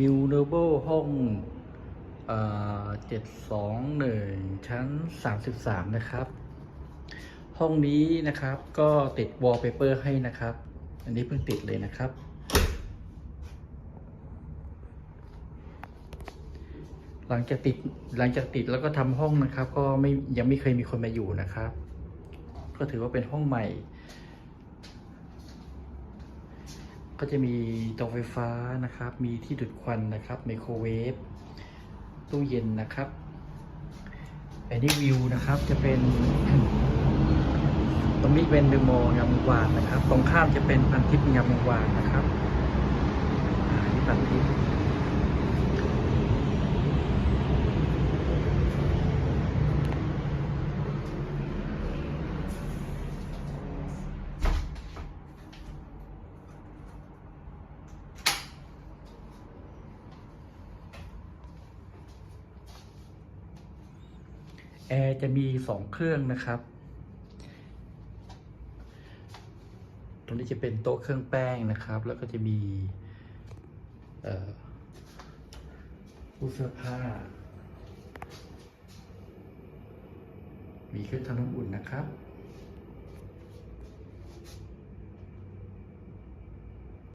New Noble ห้องเจ็ดสองหนึ่งชั้นสามสิบสามนะครับ ห้องนี้นะครับก็ติด wallpaper ให้นะครับ อันนี้เพิ่งติดเลยนะครับ หลังจากติดหลังจากติดแล้วก็ทำห้องนะครับ ก็ไม่ยังไม่เคยมีคนมาอยู่นะครับ ก็ถือว่าเป็นห้องใหม่ ก็จะมีเตาไฟฟ้านะครับ มีที่ดูดควันนะครับไมโครเวฟตู้เย็นนะครับอันนี้วิวนะครับจะเป็น ตรงนี้เป็นเดอะมอลล์งามวานนะครับ ตรงข้ามจะเป็นพันทิพย์งามวานนะครับอันนี่พันทิพย์ แอร์จะมีสองเครื่องนะครับ ตรงนี้จะเป็นโต๊ะเครื่องแป้งนะครับ แล้วก็จะมีผู้เสื้อผ้า มีเครื่องทำน้ำอุ่นนะครับ